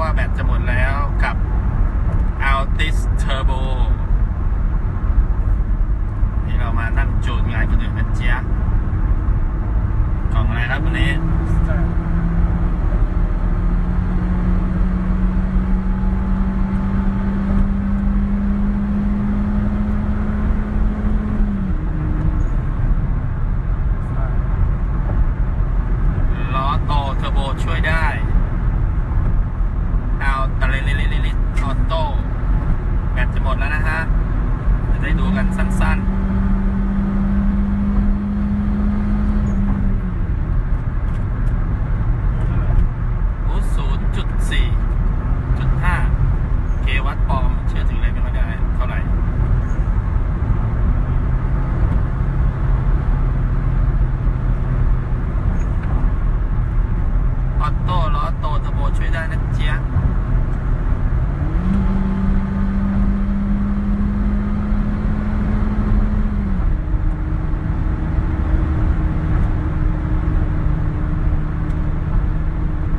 ว่าแบตจะหมดแล้วกับ Altis Turbo ที่เรามานั่งจูนงานคนอื่นกันเจี๊ยบกล่องอะไรครับวันนี้ ล้อโตเทอร์โบช่วยได้ เอาตะเลลิลิลิลิออโต้แบตจะหมดแล้วนะฮะ จะได้ดู กันสั้นๆอู้ศูนย์จุดสี่จุดห้าเควัตต์ปลอม เชื่อถืออะไรไม่ค่อยได้ เท่าไหร่ ออโต้ล้อโตเทอร์โบช่วยได้นะเจี๊ยบ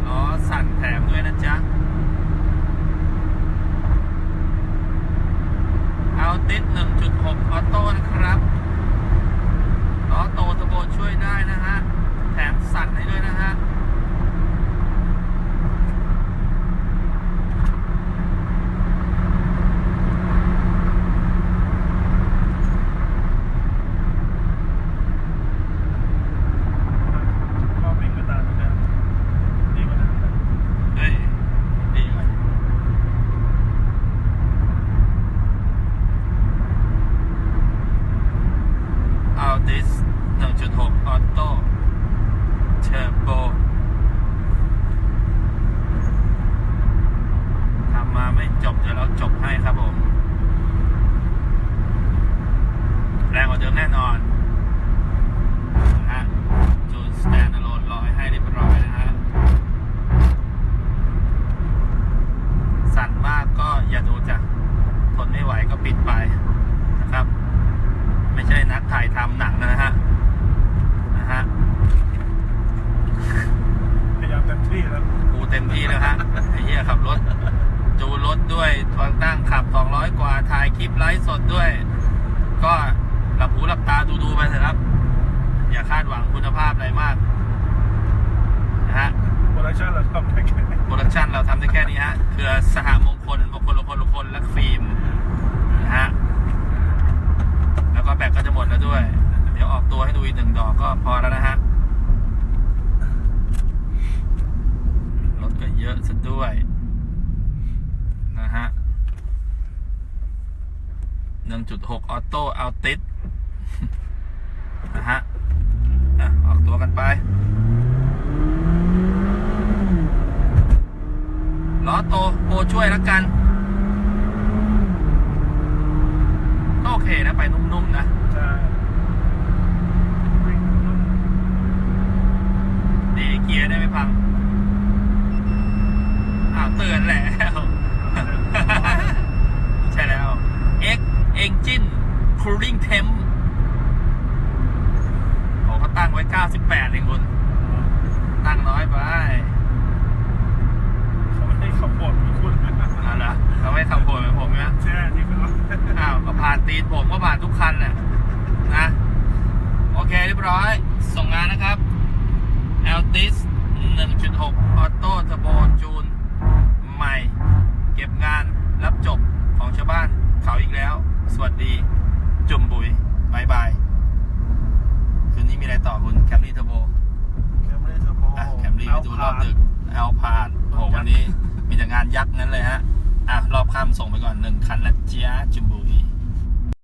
ล้อสั่นแถมด้วยนะจ๊ะ เอา ติด 1.6 ออโต้นะครับล้อโตเทอร์โบช่วยได้นะฮะ แถมสั่นให้ด้วยนะฮะ รอบวิ่งไปตามที่เดิมดีกว่าเดิม เฮ้ย ดีเลยเอาดิส1.6 ออโต้เทอร์โบทำมาไม่จ บเดี๋ยวเราจบให้ครับผม แรงกว่าเดิมแน่นอนนะฮะจูนสแตนด์อะโลนรอให้เรียบร้อยนะฮะ สั่นมากก็อย่าดูจ้ะทนไม่ไหวก็ปิดไปนะครับ ไม่ใช่นักถ่ายทำหนังนะฮะ พยายามเต็มที่แล้ว กูเต็มที่แล้วฮะ ไอ้เหี้ยขับรถ จูนร ถด้งตั้งขับ 200 กว่า ถ่ายคลิปไลฟ์สดด้วย ก็หลับหูหลับตาดูดูๆไปเถอะครับ อย่าคาดหวังคุณภาพอะไรมาก นะฮะ โปรดักชั่นเราทำได้แค่นี้โปรดักชันเราทำได้แค่นี้ฮะ คือสหมงคลมงคลละคนละคนและฟิล์มนะฮะ แล้วก็แบตก็จะหมดแล้วด้วย เดี๋ยวออกตัวให้ดูอีกหนึ่งดอกก็พอแล้วนะฮะ รถก็เยอะซะด้วย นะฮะ 1.6 ออโต้เอาติดนะฮะออกตัวกันไป ล้อโตโปรช่วยแล้วกัน ก็โอเคนะ ไปนุ่มๆนะใช่ดีเกียร์ได้ไม่พัง อ้าวเตือนแล้ว ใช่แล้ว X Engine Cooling Temp โอ้เขาตั้งไว้ 98เองคุณตั้งน้อยไปเขาไม่ให้ขับบ่นคุณเอาละเราไม่ทำโผล่เหมือนผมนะแช่ที่เป็นรถอ้าวก็ผ่านตีนผมก็ผ่านทุกคันแหละนะโอเคเรียบร้อย ส่งงานนะครับ Altis 1.6 Auto Turbo จูนใหม่ เก็บงานรับจบของชาวบ้านเขาอีกแล้ว สวัสดี จุ่มบุยบายบาย คืนนี้มีอะไรต่อคุณแคมรี่เทอร์โบแคมรี่เทอร์โบอะแคมรี่ไปดูรอบดึกเอาผ่านโอ้โหวันนี้มีแต่งานยักษ์นั้นเลยฮะอะรอบค่ำส่งไปก่อนหนึ่งคันและเจียจุ่มบุย